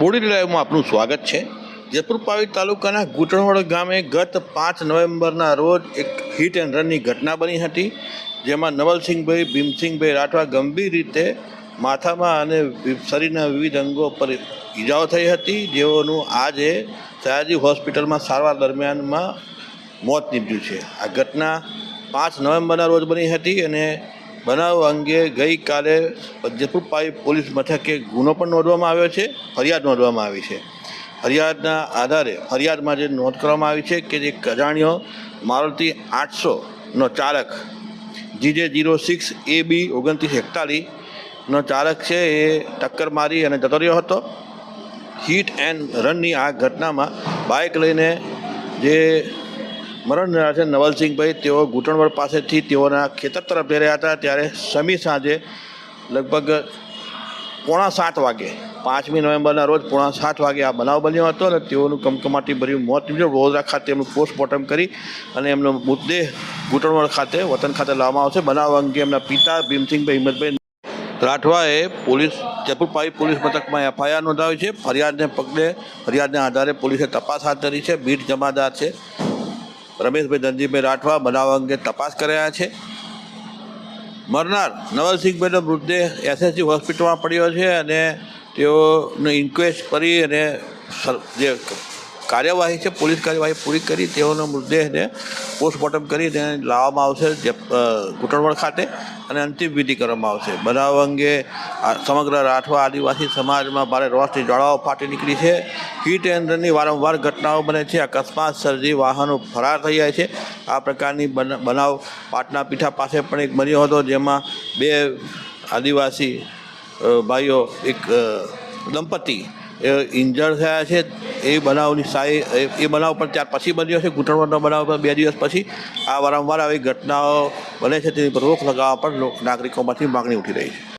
Body લાઈવમાં આપનું સ્વાગત છે. જયપુર પાવી તાલુકાના ઘૂંટણવડ ગામે ગત પાંચ નવેમ્બરના રોજ એક હિટ એન્ડ રનની ઘટના બની હતી, જેમાં નવલસિંહભાઈ, ભીમસિંહભાઈ રાઠવા ગંભીર રીતે માથામાં અને શરીરના વિવિધ અંગો પર ઈજાઓ થઈ હતી. જેઓનું આજે સયાજી હોસ્પિટલમાં સારવાર દરમિયાનમાં મોત નીપજ્યું છે. આ ઘટના પાંચ નવેમ્બરના રોજ બની હતી અને બનાવ અંગે ગઈકાલે જયપુર પોલીસ મથકે ગુનો પણ નોંધવામાં આવ્યો છે, ફરિયાદ નોંધવામાં આવી છે. ફરિયાદના આધારે ફરિયાદમાં જે નોંધ કરવામાં આવી છે કે જે કજાણીઓ મારુતિ આઠસોનો ચાલક, GJ zero six A B ઓગણત્રીસ એકતાલીસનો ચાલક છે, એ ટક્કર મારી અને જતો રહ્યો હતો. હિટ એન્ડ રનની આ ઘટનામાં બાઇક લઈને જે મરણ થયા છે નવલસિંહભાઈ. તેઓ ઘૂંટણવડ પાસેથી તેઓના ખેતર તરફ જઈ રહ્યા હતા. ત્યારે સમી સાંજે લગભગ પોણા સાત વાગે, પાંચમી નવેમ્બરના રોજ પોણા સાત વાગે આ બનાવ બન્યો હતો અને તેઓનું કમકમાટી ભર્યું મોત નીપજ્યું. વડોદરા ખાતે એમનું પોસ્ટમોર્ટમ કરી અને એમનો મૃતદેહ ઘૂંટણવડ ખાતે, વતન ખાતે લાવવામાં આવશે. બનાવ અંગે એમના પિતા ભીમસિંહભાઈ હિંમતભાઈ રાઠવાએ પોલીસ ચેપુરપાઈ પોલીસ મથકમાં એફઆઈઆર નોંધાવી છે. ફરિયાદને પગલે, ફરિયાદના આધારે પોલીસે તપાસ હાથ ધરી છે. બીટ જમાદાર છે. રમેશભાઈ ધનજીભાઈ રાઠવા બનાવ અંગે તપાસ કર્યા છે. મરનાર નવલસિંહભાઈનો મૃતદેહ એસએસજી હોસ્પિટલમાં પડ્યો છે અને તેઓને ઇન્ક્વેસ્ટ કરી અને જે કાર્યવાહી છે, પોલીસ કાર્યવાહી પૂરી કરી, તેઓનો મૃતદેહને પોસ્ટમોર્ટમ કરી તેને લાવવામાં આવશે ઘૂંટણવડ ખાતે અને અંતિમ વિધિ કરવામાં આવશે. બનાવ અંગે સમગ્ર રાઠવા આદિવાસી સમાજમાં ભારે રોષની જ્વાળાઓ ફાટી નીકળી છે. હીટ એન્ડ વારંવાર ઘટનાઓ બને છે. અકસ્માત સર્જી વાહનો ફરાર થઈ જાય છે. આ પ્રકારની બન- બનાવ પાટના પીઠા પાસે પણ એક બન્યો હતો, જેમાં બે આદિવાસી ભાઈઓ, એક દંપતી, એ, ઇન્જર્ડ થયા છે. એ બનાવની સાય એ- બનાવ પણ ત્યાર પછી બન્યો છે. ઘૂંટણવાનો બનાવ પણ બે દિવસ પછી આ વારંવાર આવી ઘટનાઓ બને છે. તેની પર રોક લગાવવા પણ નાગરિકોમાંથી માગણી ઉઠી રહી છે.